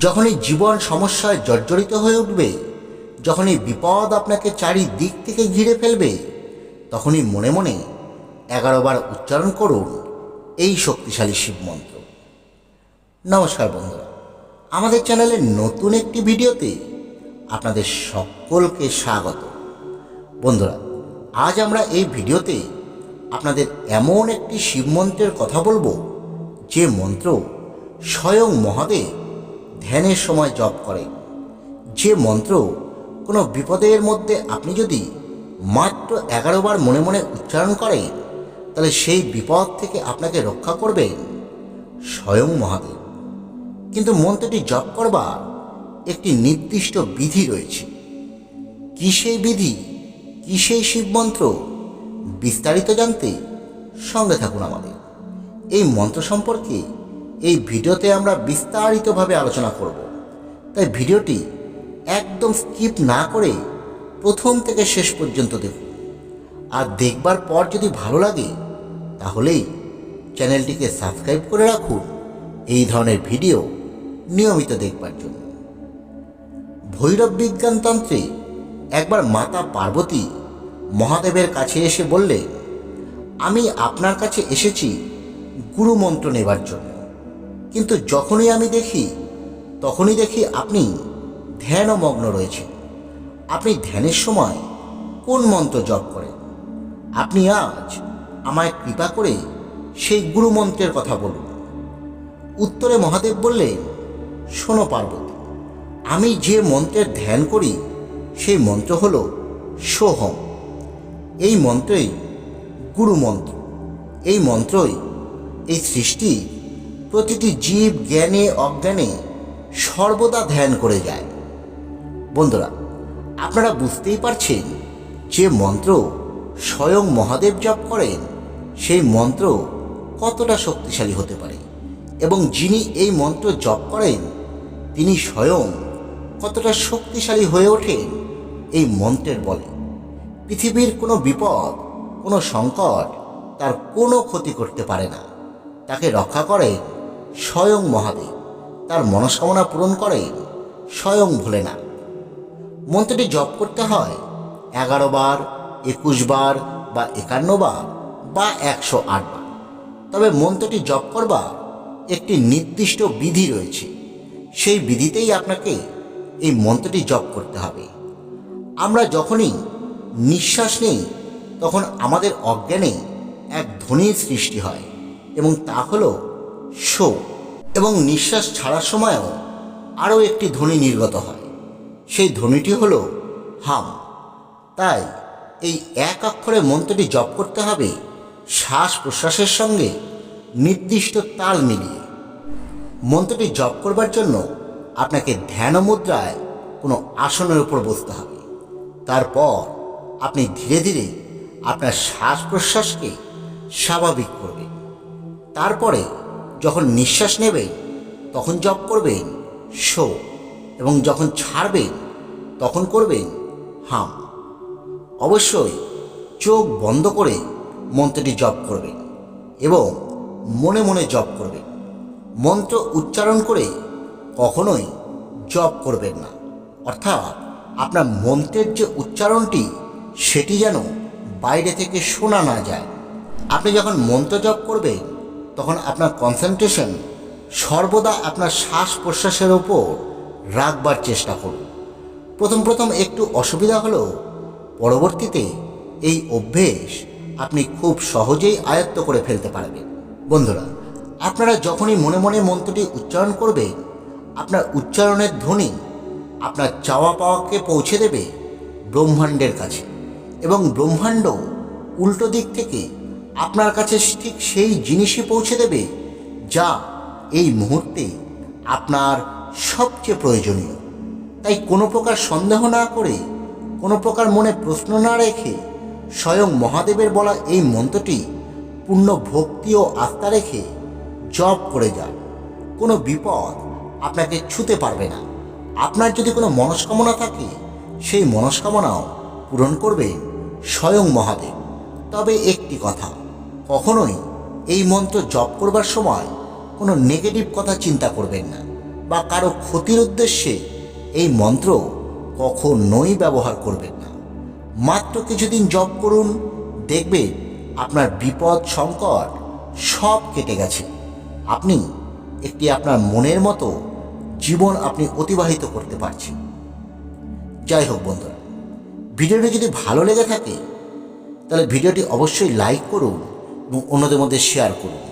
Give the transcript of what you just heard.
যখনই জীবন সমস্যায় জর্জরিত হয়ে উঠবে, যখনই বিপদ আপনাকে চারিদিক থেকে ঘিরে ফেলবে, তখনই মনে মনে এগারো বার উচ্চারণ করুন এই শক্তিশালী শিব মন্ত্র। নমস্কার বন্ধুরা, আমাদের চ্যানেলের নতুন একটি ভিডিওতে আপনাদের সকলকে স্বাগত। বন্ধুরা, আজ আমরা এই ভিডিওতে আপনাদের এমন একটি শিব মন্ত্রের কথা বলব, যে মন্ত্র স্বয়ং মহাদেব ধ্যানের সময় জপ করে। যে মন্ত্র কোনো বিপদের মধ্যে আপনি যদি মাত্র এগারো বার মনে মনে উচ্চারণ করেন তাহলে সেই বিপদ থেকে আপনাকে রক্ষা করবেন স্বয়ং মহাদেব। কিন্তু মন্ত্রটি জপ করবার একটি নির্দিষ্ট বিধি রয়েছে। কি সেই বিধি কি সেই শিব মন্ত্র, বিস্তারিত জানতে সঙ্গে থাকুন আমাদের। এই মন্ত্র সম্পর্কে এই ভিডিওতে আমরা বিস্তারিতভাবে আলোচনা করব। তাই ভিডিওটি একদম স্কিপ না করে প্রথম থেকে শেষ পর্যন্ত দেখুন। আর দেখবার পর যদি ভালো লাগে, তাহলেই চ্যানেলটিকে সাবস্ক্রাইব করে রাখুন এই ধরনের ভিডিও নিয়মিত দেখবার জন্য। ভৈরব বিজ্ঞানতন্ত্রে একবার মাতা পার্বতী মহাদেবের কাছে এসে বললে আমি আপনার কাছে এসেছি গুরুমন্ত্র নেবার জন্য। কিন্তু যখনই আমি দেখি, তখনই দেখি আপনি ধ্যানমগ্ন রয়েছে আপনি ধ্যানের সময় কোন মন্ত্র জপ করেন? আপনি আজ আমায় কৃপা করে সেই গুরুমন্ত্রের কথা বলুন। উত্তরে মহাদেব বললেন, শোনো পার্বতী, আমি যে মন্ত্রের ধ্যান করি, সেই মন্ত্র হল সোহম। এই মন্ত্রই গুরু মন্ত্র। এই মন্ত্রই এই সৃষ্টি প্রতিটি জীব, জ্ঞানে, অজ্ঞানে সর্বদা ধ্যান করে যায়। বন্ধুরা, আপনারা বুঝতেই পারছেন যে মন্ত্র স্বয়ং মহাদেব জপ করেন, সেই মন্ত্র কতটা শক্তিশালী হতে পারে এবং যিনি এই মন্ত্র জপ করেন, তিনি স্বয়ং কতটা শক্তিশালী হয়ে ওঠেন এই মন্ত্রের বলে। পৃথিবীর কোনো বিপদ, কোনো সংকট তার কোনো ক্ষতি করতে পারে না। তাকে রক্ষা করেন স্বয়ং মহাদেব। তার মনস্কামনা পূরণ করে স্বয়ং ভোলেনাথ। মন্ত্রটি জপ করতে হয় এগারো বার, একুশ বার বা একান্ন বার বা একশো আট বার। তবে মন্ত্রটি জপ করবার একটি নির্দিষ্ট বিধি রয়েছে। সেই বিধিতেই আপনাকে এই মন্ত্রটি জপ করতে হবে। আমরা যখনই নিঃশ্বাস নেই, তখন আমাদের অজ্ঞানে এক ধ্বনির সৃষ্টি হয় এবং তা হলো শো এবং নিঃশ্বাস ছাড়ার সময়ও আরও একটি ধ্বনি নির্গত হয়। সেই ধ্বনিটি হল হাম। তাই এই এক অক্ষরে মন্ত্রটি জপ করতে হবে শ্বাস প্রশ্বাসের সঙ্গে নির্দিষ্ট তাল মিলিয়ে। মন্ত্রটি জপ করবার জন্য আপনাকে ধ্যান মুদ্রায় কোনো আসনের উপর বসতে হবে। তারপর আপনি ধীরে ধীরে আপনার শ্বাস প্রশ্বাসকে স্বাভাবিক করবেন। তারপরে যখন নিঃশ্বাস নেবে, তখন জপ করবেন শো। এবং যখন ছাড়বেন তখন করবেন হাম। অবশ্যই চোখ বন্ধ করে মন্ত্রটি জপ করবেন এবং মনে মনে জপ করবেন মন্ত্র উচ্চারণ করে কখনোই জপ করবেন না। অর্থাৎ আপনার মন্ত্রের যে উচ্চারণটি, সেটি যেন বাইরে থেকে শোনা না যায়। আপনি যখন মন্ত্র জপ করবেন তখন আপনার কনসেন্ট্রেশন সর্বদা আপনার শ্বাস প্রশ্বাসের ওপর রাখবার চেষ্টা করুন। প্রথম প্রথম একটু অসুবিধা হলেও পরবর্তীতে এই অভ্যেস আপনি খুব সহজেই আয়ত্ত করে ফেলতে পারবেন। বন্ধুরা, আপনারা যখনই মনে মনে মন্ত্রটি উচ্চারণ করবে, আপনার উচ্চারণের ধ্বনি আপনার চাওয়া পাওয়াকে পৌঁছে দেবে ব্রহ্মাণ্ডের কাছে এবং ব্রহ্মাণ্ড উল্টো দিক থেকে আপনার কাছে ঠিক সেই জিনিসই পৌঁছে দেবে যা এই মুহূর্তে আপনার সবচেয়ে প্রয়োজনীয়। তাই কোনো প্রকার সন্দেহ না করে, কোনো প্রকার মনে প্রশ্ন না রেখে স্বয়ং মহাদেবের বলা এই মন্ত্রটি পূর্ণ ভক্তি ও আস্থা রেখে জপ করে যান। কোনো বিপদ আপনাকে ছুতে পারবে না। আপনার যদি কোনো মনস্কামনা থাকে, সেই মনস্কামনাও পূরণ করবে স্বয়ং মহাদেব। তবে একটি কথা কখনোই এই মন্ত্র জপ করবার সময় কোনো নেগেটিভ কথা চিন্তা করবেন না বা কারও ক্ষতির উদ্দেশ্যে এই মন্ত্র কখনোই ব্যবহার করবেন না। মাত্র কিছুদিন জপ করুন, দেখবে আপনার বিপদ, সংকট সব কেটে গেছে। আপনি একটি আপনার মনের মতো জীবন আপনি অতিবাহিত করতে পারছেন। যাই হোক বন্ধুরা, ভিডিওটি যদি ভালো লেগে থাকে, তাহলে ভিডিওটি অবশ্যই লাইক করুন অন্যদের মধ্যে শেয়ার করুন।